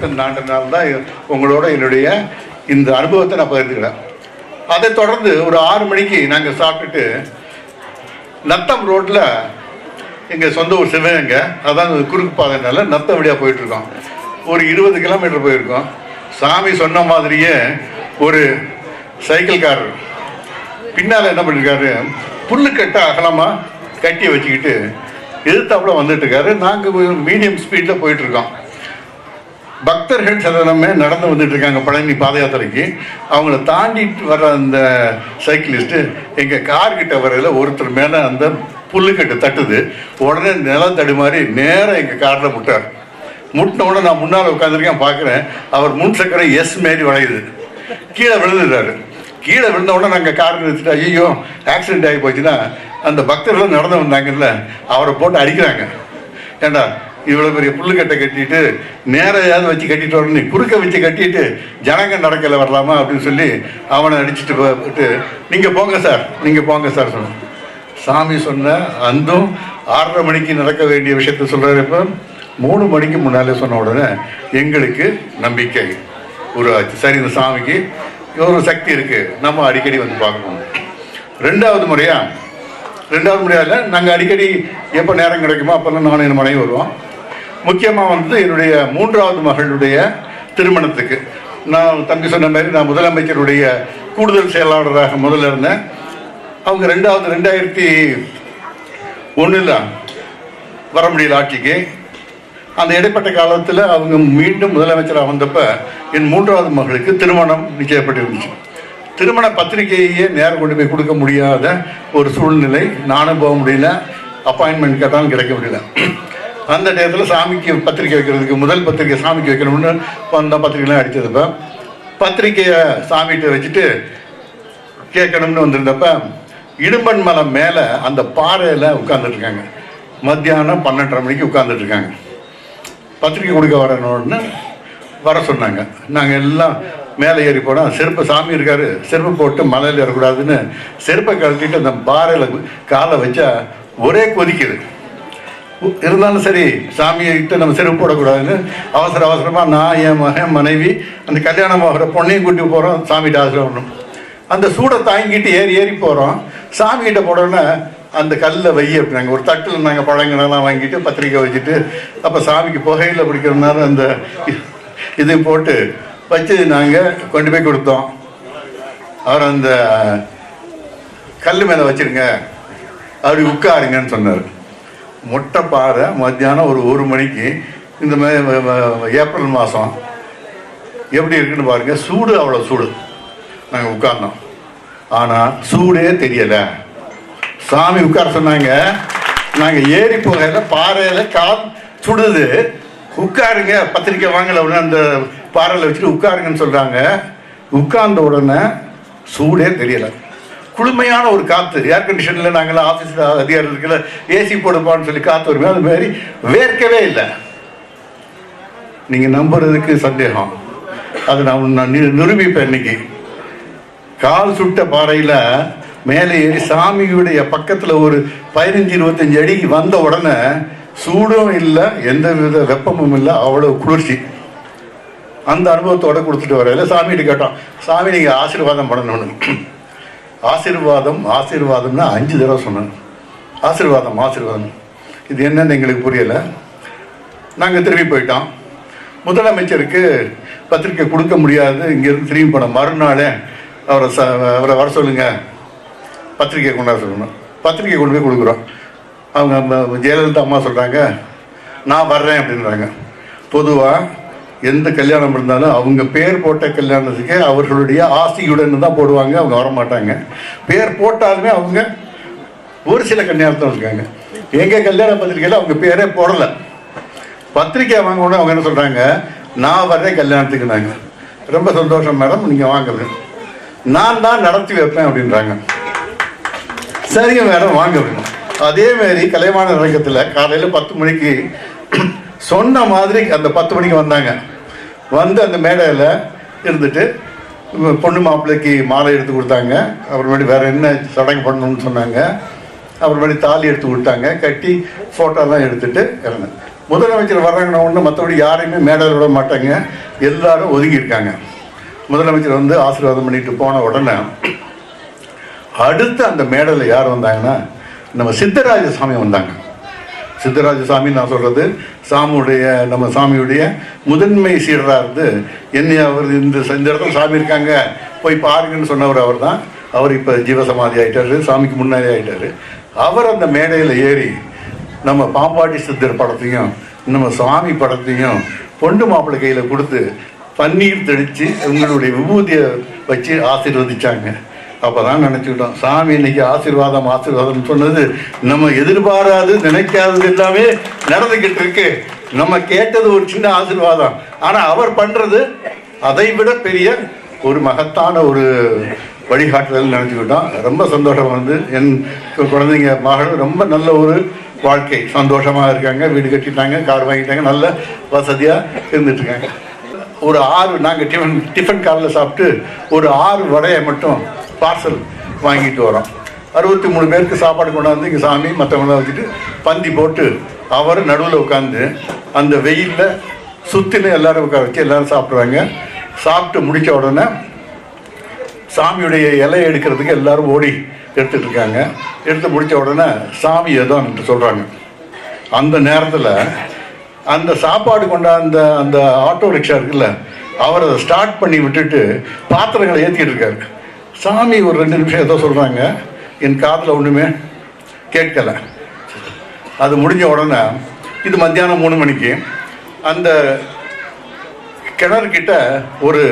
நான்கு நாள் தான் உங்களோட என்னுடைய இந்த அனுபவத்தை நான் பகிர்ந்துக்கிறேன். அதை தொடர்ந்து ஒரு ஆறு மணிக்கு நாங்கள் சாப்பிட்டுட்டு நத்தம் ரோட்டில் எங்கள் சொந்த ஊர் சிவகங்க அதான் குறுக்கு பாதைனால நத்தம் வழியாக போயிட்டுருக்கோம். ஒரு இருபது கிலோமீட்டர் போயிருக்கோம். சாமி சொன்ன மாதிரியே ஒரு சைக்கிள்காரர் பின்னால் என்ன பண்ணியிருக்காரு புல்லு கட்ட அகலமாக கட்டி வச்சுக்கிட்டு எதிர்த்தாப்புல வந்துட்டு இருக்காரு நாங்கள் மீடியம் ஸ்பீடில் போயிட்டுருக்கோம். பக்தர்கள் சதனமே நடந்து வந்துட்டு இருக்காங்க பழனி பாத யாத்திரைக்கு அவங்கள தாண்டிட்டு வர்ற அந்த சைக்கிளிஸ்ட்டு எங்கள் கார் கிட்ட ஒருத்தர் மேலே அந்த புல்லுக்கட்டு தட்டுது. உடனே நிலம் தடுமாறி நேராக எங்கள் காரில் முட்டார். முட்டின உடனே நான் முன்னால் உட்காந்துருக்கேன் பார்க்குறேன். அவர் முன் சக்கரை எஸ் மாரி வளையுது. கீழே விழுந்துட்டாரு கீழே விழுந்த உடனே நாங்கள் கார் நிறுத்திட்டு ஐயோ ஆக்சிடென்ட் ஆகி போச்சுன்னா அந்த பக்தர்கள் நடந்து வந்தாங்கல்ல அவரை போட்டு அடிக்கிறாங்க. ஏண்டா இவ்வளோ பெரிய புல்லுக்கட்டை கட்டிட்டு நேரையாவது வச்சு கட்டிட்டு வரணும். குறுக்க வச்சு கட்டிட்டு ஜனங்க நடக்கல வரலாமா அப்படின்னு சொல்லி அவனை அடிச்சுட்டு போட்டு நீங்கள் போங்க சார் நீங்கள் போங்க சார் சொன்னேன். சாமி சொன்ன அந்தும் ஆறரை மணிக்கு நடக்க வேண்டிய விஷயத்த சொல்கிறாரு இப்போ. மூணு மணிக்கு முன்னாலே சொன்ன உடனே எங்களுக்கு நம்பிக்கை உருவாச்சு. சரி இந்த சாமிக்கு ஒரு சக்தி இருக்குது நம்ம அடிக்கடி வந்து பார்க்கணும். ரெண்டாவது முறையா ரெண்டாவது முறையாக நாங்கள் அடிக்கடி எப்போ நேரம் கிடைக்குமோ அப்போல்லாம் நானும் என் மனைவி வருவோம். முக்கியமாக வந்து என்னுடைய மூன்றாவது மகளுடைய திருமணத்துக்கு. நான் தம்பி சொன்ன மாதிரி நான் முதலமைச்சருடைய கூடுதல் செயலாளராக முதல்ல இருந்தேன். அவங்க ரெண்டாவது ரெண்டாயிரத்தி ஒன்றில் வர முடியல ஆட்சிக்கு. அந்த இடைப்பட்ட காலத்தில் அவங்க மீண்டும் முதலமைச்சராக வந்தப்போ என் மூன்றாவது மகளுக்கு திருமணம் நிச்சயப்பட்டிருந்துச்சு. திருமண பத்திரிகையே நேரம் கொண்டு போய் கொடுக்க முடியாத ஒரு சூழ்நிலை. நானும் போக முடியல. அப்பாயின்மெண்ட் கேட்டாலும் கிடைக்க முடியல. அந்த நேரத்தில் சாமிக்கு பத்திரிக்கை வைக்கிறதுக்கு முதல் பத்திரிக்கை சாமிக்கு வைக்கணும்னு அந்த பத்திரிக்கைலாம் அடித்ததுப்ப பத்திரிக்கையை சாமிகிட்ட வச்சுட்டு கேட்கணும்னு வந்திருந்தப்ப இடும்பன் மலை மேலே அந்த பாறையில் உட்காந்துட்ருக்காங்க மத்தியானம் பன்னெண்டரை மணிக்கு உட்காந்துட்ருக்காங்க பத்திரிக்கை கொடுக்க வரணும்னு வர சொன்னாங்க. நாங்கள் எல்லாம் மேலே ஏறி போனால் செருப்பு சாமி இருக்கார் செருப்பு போட்டு மலையில் ஏறக்கூடாதுன்னு செருப்பை கழட்டிட்டு அந்த பாறையில் காலை வச்சா ஒரே கொதிக்குது. இருந்தாலும் சரி சாமியை நம்ம செருப்பு போடக்கூடாதுன்னு அவசர அவசரமாக நான் என் மகன் மனைவி அந்த கல்யாணம் ஆகிற பொண்ணையும் கூட்டி போகிறோம் சாமிகிட்ட ஆசிரமம் அந்த சூடை தாங்கிட்டு ஏறி ஏறி போகிறோம் சாமிகிட்ட போடோன்னே அந்த கல்லை வை அப்படின்னாங்க. ஒரு தட்டில் நாங்கள் பழங்கள்லாம் வாங்கிட்டு பத்திரிக்கை வச்சுட்டு அப்போ சாமிக்கு புகையில் பிடிக்கிறதுனால அந்த இது போட்டு வச்சு நாங்கள் கொண்டு போய் கொடுத்தோம். அவர் அந்த கல் மேலே வச்சிருங்க. அப்படி உட்காருங்கன்னு சொன்னார். மொட்டை பாறை மத்தியானம் ஒரு ஒரு மணிக்கு இந்த மாதிரி ஏப்ரல் மாதம் எப்படி இருக்குன்னு பாருங்க சூடு அவ்வளோ சூடு. நாங்கள் உட்கார்ந்தோம். ஆனால் சூடே தெரியலை. சாமி உட்கார சொன்னாங்க நாங்கள் ஏறி போகையில பாறையில் கா சுடுது. உட்காருங்க பத்திரிக்கை வாங்கல உடனே அந்த பாறையில் வச்சுட்டு உட்காருங்கன்னு சொல்கிறாங்க உட்கார்ந்த உடனே சூடே தெரியலை. குளுமையான ஒரு காற்று ஏர் கண்டிஷனில் நாங்களாம் ஆஃபீஸில் இருக்கல ஏசி போடுப்பான்னு சொல்லி காற்று வருமே அது மாதிரி வேர்க்கவே இல்லை. நீங்கள் நம்புறதுக்கு சந்தேகம். அது நான் நான் நிரூபிப்பேன் இன்னைக்கு. கால் சுட்ட பாறையில் மேலே ஏறி சாமியுடைய பக்கத்தில் ஒரு பதினஞ்சு இருபத்தஞ்சு அடி வந்த உடனே சூடும் இல்லை எந்த வித வெப்பமும் இல்லை அவ்வளோ குளிர்ச்சி. அந்த அனுபவத்தோட கொடுத்துட்டு வரையில சாமிகிட்ட கேட்டோம். சாமி நீங்கள் ஆசீர்வாதம் பண்ணணும்னு. ஆசீர்வாதம் ஆசீர்வாதம்னா அஞ்சு தடவை சொன்னேன். ஆசீர்வாதம் ஆசீர்வாதம். இது என்னன்னு எங்களுக்கு புரியலை. நாங்கள் திரும்பி போயிட்டோம். முதலமைச்சருக்கு பத்திரிக்கை கொடுக்க முடியாது. இங்கேருந்து திரும்பி போன மறுநாளே அவரை ச அவரை வர சொல்லுங்க. பத்திரிக்கை கொண்டாட சொல்லணும். பத்திரிக்கை கொண்டு போய் கொடுக்குறோம். அவங்க ஜெயலலிதா அம்மா சொல்கிறாங்க நான் வர்றேன் அப்படின்றாங்க. பொதுவாக எந்த கல்யாணம் இருந்தாலும் அவங்க பேர் போட்ட கல்யாணத்துக்கு அவர்களுடைய ஆசையுடன் தான் போடுவாங்க அவங்க வர மாட்டாங்க பேர் போட்டாலுமே அவங்க ஒரு சில கல்யாணத்தில் இருக்காங்க. எங்கள் கல்யாண பத்திரிகையில் அவங்க பேரே போடலை. பத்திரிக்கை வாங்க உடனே அவங்க என்ன சொல்கிறாங்க நான் வர்றேன் கல்யாணத்துக்கு நாங்கள் ரொம்ப சந்தோஷம் மேடம் நீங்கள் வாங்குறது நான் தான் நடத்தி வைப்பேன் அப்படின்றாங்க. சரிங்க மேடம் வாங்க. வேணும் அதே மாதிரி கலைவாண ரங்கத்தில் காலையில் பத்து மணிக்கு சொன்ன மாதிரி அந்த பத்து மணிக்கு வந்தாங்க. வந்து அந்த மேடையில் இருந்துட்டு பொண்ணு மாப்பிள்ளைக்கு மாலை எடுத்து கொடுத்தாங்க. அப்புறமேட்டு வேறு என்ன சடங்கு பண்ணணும்னு சொன்னாங்க. அப்புறமேட்டு தாலி எடுத்து கொடுத்தாங்க. கட்டி ஃபோட்டோலாம் எடுத்துகிட்டு இறந்தேன் முதலமைச்சர் வர்றாங்கன்னா ஒன்று மற்றபடி யாரையுமே மேடையில் விட மாட்டாங்க. எல்லாரும் ஒதுங்கியிருக்காங்க முதலமைச்சர் வந்து ஆசீர்வாதம் பண்ணிட்டு போன உடனே அடுத்து அந்த மேடையில் யார் வந்தாங்கன்னா நம்ம சித்தராஜ சாமி வந்தாங்க. சித்தராஜ சாமி நான் சொல்கிறது சாமியுடைய நம்ம சாமியுடைய முதன்மை சீடராக இருந்து என்னை அவர் இந்த இந்த இடத்துல சாமி இருக்காங்க போய் பாருங்கன்னு சொன்னவர் அவர் தான் அவர் இப்போ ஜீவசமாதி ஆகிட்டார் சாமிக்கு முன்னாடி ஆகிட்டார் அவர் அந்த மேடையில் ஏறி நம்ம பாம்பாட்டி சித்தர் படத்தையும் நம்ம சுவாமி படத்தையும் பொண்டு மாப்பிள்ளை கையில் கொடுத்து பன்னீர் தெளித்து உங்களுடைய விபூதியை வச்சு ஆசீர்வதிச்சாங்க. அப்போ தான் நினச்சிக்கிட்டோம். சாமி இன்னைக்கு ஆசீர்வாதம் ஆசீர்வாதம் சொன்னது நம்ம எதிர்பாராது நினைக்காதது எல்லாமே நடந்துக்கிட்டு இருக்கு. நம்ம கேட்டது ஒரு சின்ன ஆசீர்வாதம். ஆனால் அவர் பண்ணுறது அதை விட பெரிய ஒரு மகத்தான ஒரு வழிகாட்டுதல் நினச்சிக்கிட்டோம். ரொம்ப சந்தோஷம் வந்து என் குழந்தைங்க மகள் ரொம்ப நல்ல ஒரு வாழ்க்கை. சந்தோஷமாக இருக்காங்க வீடு கட்டிட்டாங்க கார் வாங்கிட்டாங்க நல்ல வசதியாக இருந்துட்டுருக்காங்க ஒரு ஆறு நாங்கள் டிஃபன் டிஃபன் காரில் சாப்பிட்டு ஒரு ஆறு வடையை மட்டும் பார்சல் வாங்கிட்டு வரோம். அறுபத்தி மூணு பேருக்கு சாப்பாடு கொண்டாந்து இங்கே சாமி மற்றவங்களாம் வச்சுட்டு பந்தி போட்டு அவர் நடுவில் உட்காந்து அந்த வெயிலில் சுற்றின எல்லோரும் உட்கார வச்சு எல்லோரும் சாப்பிடுவாங்க. சாப்பிட்டு முடித்த உடனே சாமியுடைய இலை எடுக்கிறதுக்கு எல்லாரும் ஓடி எடுத்துகிட்டு இருக்காங்க. எடுத்து முடித்த உடனே சாமி ஏதோ சொல்கிறாங்க அந்த நேரத்தில் அந்த சாப்பாடு கொண்டாந்த அந்த ஆட்டோ ரிக்ஷா இருக்குல்ல அவர் அதை ஸ்டார்ட் பண்ணி விட்டுட்டு பாத்திரங்களை ஏற்றிக்கிட்டு இருக்காரு. சாமி ஒரு ரெண்டு நிமிஷம் ஏதோ சொல்கிறாங்க என் காதில் ஒன்றுமே கேட்கலை. அது முடிஞ்ச உடனே இது மத்தியானம் மூணு மணிக்கு அந்த கிணறுக்கிட்ட ஒரு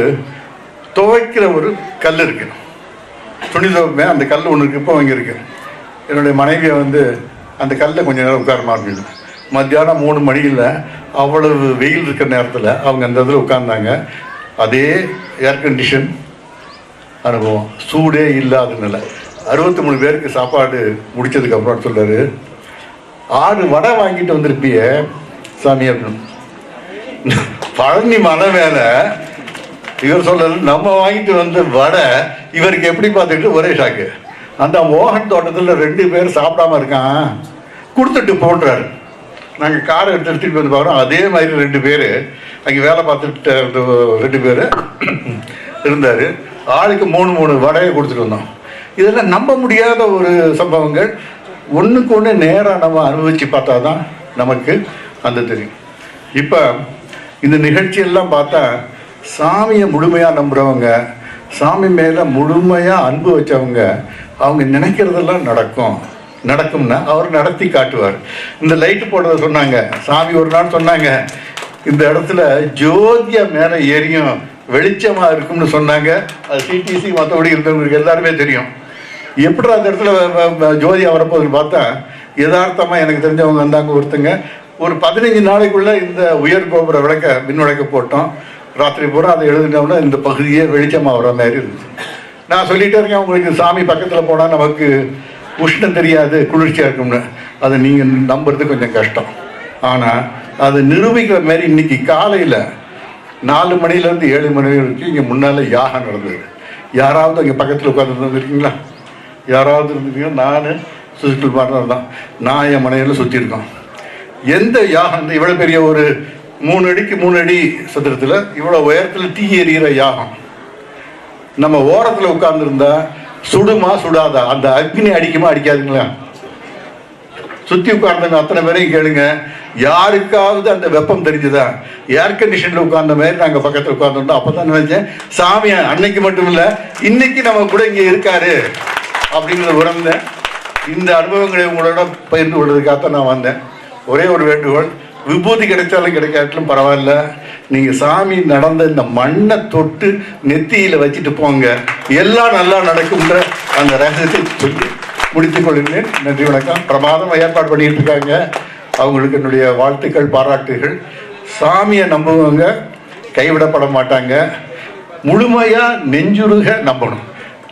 துவைக்கிற ஒரு கல் இருக்கு. துணி துவைப்பேன் அந்த கல் ஒன்று இருக்கு இப்போ இங்கே இருக்கு. என்னுடைய மனைவியை வந்து அந்த கல்லில் கொஞ்சம் நேரம் உட்கார அப்படின்னு மத்தியானம் மூணு மணியில் அவ்வளவு வெயில் இருக்கிற நேரத்தில் அவங்க அந்த இதில் உட்கார்ந்தாங்க. அதே ஏர் கண்டிஷன் அனுபவம். சூடே இல்லாத நிலை. அறுபத்தி மூணு பேருக்கு சாப்பாடு முடிச்சதுக்கப்புறம் அப்புறம் ஆடு ஆறு வடை வாங்கிட்டு வந்திருப்பிய சாமி அப்படின்னு. பழனி மலை வேலை இவர் சொல்லல நம்ம வாங்கிட்டு வந்த வடை இவருக்கு எப்படி பார்த்துட்டு ஒரே ஷாக்கு அந்த மோகன் தோட்டத்தில் ரெண்டு பேர் சாப்பிடாம இருக்கான். கொடுத்துட்டு போன்றாரு. நாங்கள் காரை எடுத்து எடுத்துட்டு வந்து பார்க்குறோம். அதே மாதிரி ரெண்டு பேர் அங்கே வேலை பார்த்துட்டு ரெண்டு பேர் இருந்தார். ஆளுக்கு மூணு மூணு வடையை கொடுத்துட்டு வந்தோம். இதெல்லாம் நம்ப முடியாத ஒரு சம்பவங்கள். ஒன்றுக்கு ஒன்று நேராக நம்ம அனுபவித்து பார்த்தா தான் நமக்கு அந்த தெரியும். இப்போ இந்த நிகழ்ச்சியெல்லாம் பார்த்தா சாமியை முழுமையாக நம்புகிறவங்க சாமி மேலே முழுமையாக அன்பு வச்சவங்க அவங்க நினைக்கிறதெல்லாம் நடக்கும். நடக்கும்னா அவர் நடத்தி காட்டுவார். இந்த லைட்டு போடுறத சொன்னாங்க. சாமி ஒரு நாள் சொன்னாங்க இந்த இடத்துல ஜோதியா மேலே ஏறியும் வெளிச்சமாக இருக்கும்னு சொன்னாங்க. அது சிடிசி மற்றபடி இருந்தவங்களுக்கு எல்லாருமே தெரியும். எப்படி அந்த இடத்துல ஜோதி வரப்போகுதுன்னு பார்த்தா யதார்த்தமாக எனக்கு தெரிஞ்சவங்க வந்தாங்க ஒருத்தங்க. ஒரு பதினஞ்சு நாளைக்குள்ளே இந்த உயர் கோபுர விளக்க மின் விளக்க போட்டோம். ராத்திரி பூரா அதை எழுதினோம்னா இந்த பகுதியே வெளிச்சமாக வர மாதிரி இருந்துச்சு. நான் சொல்லிட்டே இருக்கேன் உங்களுக்கு சாமி பக்கத்தில் போனால் நமக்கு உஷ்ணம் தெரியாது குளிர்ச்சியாக இருக்கும்னு. அதை நீங்கள் நம்புறது கொஞ்சம் கஷ்டம். ஆனால் அது நிரூபிக்கிற மாதிரி இன்னைக்கு காலையில் நாலு மணிலேருந்து ஏழு மணி வரைக்கும் இங்கே முன்னால் யாகம் நடந்தது. யாராவது அங்கே பக்கத்தில் உட்காந்துருந்து இருக்கீங்களா யாராவது இருந்தீங்கன்னா நான் சுசில் பார்ட்னர் தான். நான் என் மனையில் சுற்றியிருக்கோம் எந்த யாகம் இந்த இவ்வளோ பெரிய ஒரு மூணு அடிக்கு மூணு அடி சதுரத்தில் இவ்வளோ உயரத்தில் தீ எறிகிற யாகம். நம்ம ஓரத்தில் உட்கார்ந்துருந்தா சுடுமா சுடாதா? அந்த அக்னி அடிக்குமா அடிக்காதுங்களா? சுத்தி உட்கார்ந்தவங்க அத்தனை பேரையும் கேளுங்க. யாருக்காவது அந்த வெப்பம் தெரிஞ்சுதா? ஏர் கண்டிஷன்ல உட்கார்ந்த மாதிரி நாங்க பக்கத்துல உட்கார்ந்துட்டோம் அப்பதான் நினைச்சேன் சாமி அன்னைக்கு மட்டும் இல்ல இன்னைக்கு நம்ம கூட இங்க இருக்காரு அப்படிங்கிறத உணர்ந்தேன் இந்த அனுபவங்களை உங்களோட பகிர்ந்து கொள்வதற்காகத்தான் நான் வந்தேன். ஒரே ஒரு வேண்டுகோள் விபூதி கிடைச்சாலும் கிடைக்காட்டிலும் பரவாயில்ல. நீங்க சாமி நடந்த இந்த மண்ணை தொட்டு நெத்தியில வச்சுட்டு போங்க. எல்லாம் நல்லா நடக்கும்ன்ற அந்த ரகசியத்தை சொல்லி முடித்துக் கொள்கிறேன் நன்றி வணக்கம். பிரமாதம் ஏற்பாடு பண்ணிட்டு இருக்காங்க அவங்களுக்கு என்னுடைய வாழ்த்துக்கள் பாராட்டுகள். சாமியை நம்புவங்க கைவிடப்பட மாட்டாங்க. முழுமையா நெஞ்சுருக நம்பணும்.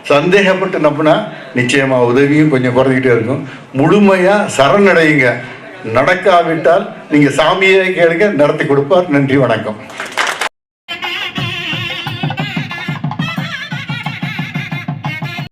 சந்தேகப்பட்டு நம்பினா நிச்சயமா உதவியும் கொஞ்சம் குறைஞ்சிட்டே இருக்கும். முழுமையா சரணடையுங்க. நடக்காவிட்டால் நீங்க சாமியே கேளுங்க நடத்தி கொடுப்பார். நன்றி வணக்கம்.